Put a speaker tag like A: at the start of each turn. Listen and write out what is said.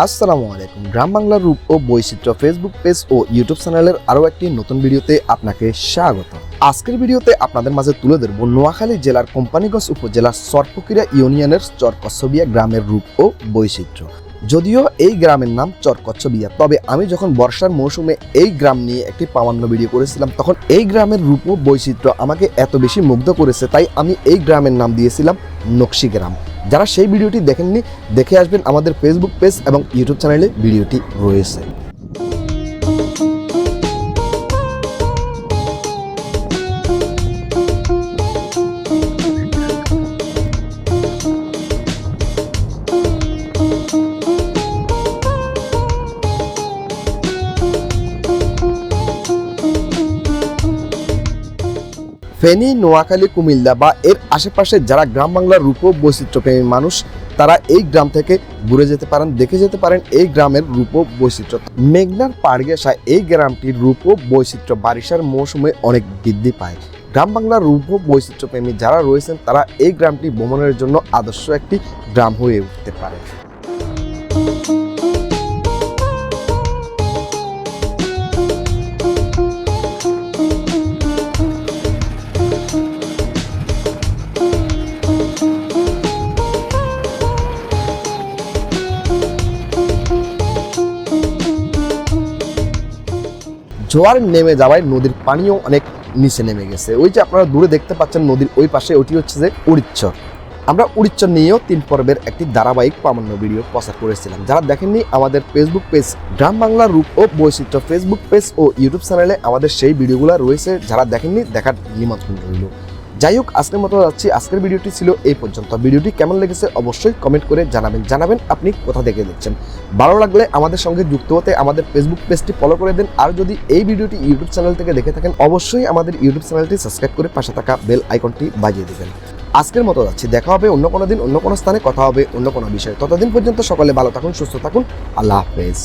A: আসসালামু আলাইকুম। গ্রাম বাংলার রূপ ও বৈচিত্র্য ফেসবুক পেজ ও ইউটিউব চ্যানেলের আরও একটি নতুন ভিডিওতে আপনাকে স্বাগত। আজকের ভিডিওতে আপনাদের মাঝে তুলে ধরব নোয়াখালী জেলার কোম্পানিগঞ্জ উপজেলার সরপকিরা ইউনিয়নের চরকচ্ছবিয়া গ্রামের রূপ ও বৈচিত্র্য। যদিও এই গ্রামের নাম চরকচ্ছবিয়া, তবে আমি যখন বর্ষার মৌসুমে এই গ্রাম নিয়ে একটি প্রামাণ্য ভিডিও করেছিলাম, তখন এই গ্রামের রূপ ও বৈচিত্র্য আমাকে এত বেশি মুগ্ধ করেছে, তাই আমি এই গ্রামের নাম দিয়েছিলাম নকশি গ্রাম যারা সেই ভিডিওটি দেখেননি দেখে আসবেন আমাদের ফেসবুক পেজ এবং ইউটিউব চ্যানেলে ভিডিওটি রয়েছে। ফেনী, নোয়াখালী, কুমিল্লা বা এর আশেপাশে যারা গ্রাম বাংলার রূপ বৈচিত্র্যপ্রেমী মানুষ, তারা এই গ্রাম থেকে ঘুরে যেতে পারেন, দেখে যেতে পারেন এই গ্রামের রূপ বৈচিত্র্য। মেঘনার পাড়গেসা এই গ্রামটির রূপ বৈচিত্র্য বারিশার মৌসুমে অনেক বৃদ্ধি পায়। গ্রাম বাংলার রূপ বৈচিত্র্যপ্রেমী যারা রয়েছেন, তারা এই গ্রামটি ভ্রমণের জন্য আদর্শ একটি গ্রাম হয়ে উঠতে পারে। জোয়ার নেমে যাওয়ায় নদীর পানিও অনেক নিচে নেমে গেছে। ওই যে আপনারা দূরে দেখতে পাচ্ছেন নদীর ওই পাশে, ওটি হচ্ছে যে উড়িচ্চর আমরা উড়িচ্চর নিয়েও তিন পর্বের একটি ধারাবাহিক প্রামাণ্য ভিডিও প্রচার করেছিলাম। যারা দেখেননি আমাদের ফেসবুক পেজ গ্রাম বাংলার রূপ ও বৈচিত্র্য ফেসবুক পেজ ও ইউটিউব চ্যানেলে আমাদের সেই ভিডিওগুলো রয়েছে। যারা দেখেননি, দেখার নিমন্ত্রণ রইল। যাই হোক আজকের মতো যাচ্ছি আজকের ভিডিওটি ছিল এই পর্যন্ত। ভিডিওটি কেমন লেগেছে অবশ্যই কমেন্ট করে জানাবেন। জানাবেন আপনি কোথা থেকে দেখছেন। ভালো লাগলে আমাদের সঙ্গে যুক্ত হতে আমাদের ফেসবুক পেজটি ফলো করে দেন। আর যদি এই ভিডিওটি ইউটিউব চ্যানেল থেকে দেখে থাকেন, অবশ্যই আমাদের ইউটিউব চ্যানেলটি সাবস্ক্রাইব করে পাশে থাকা বেল আইকনটি বাজিয়ে দেবেন। আজকের মতো যাচ্ছি দেখা হবে অন্য কোনো দিন, অন্য কোনো স্থানে, কথা হবে অন্য কোনো বিষয়ে। ততদিন পর্যন্ত সকলে ভালো থাকুন, সুস্থ থাকুন। আল্লাহ হাফেজ।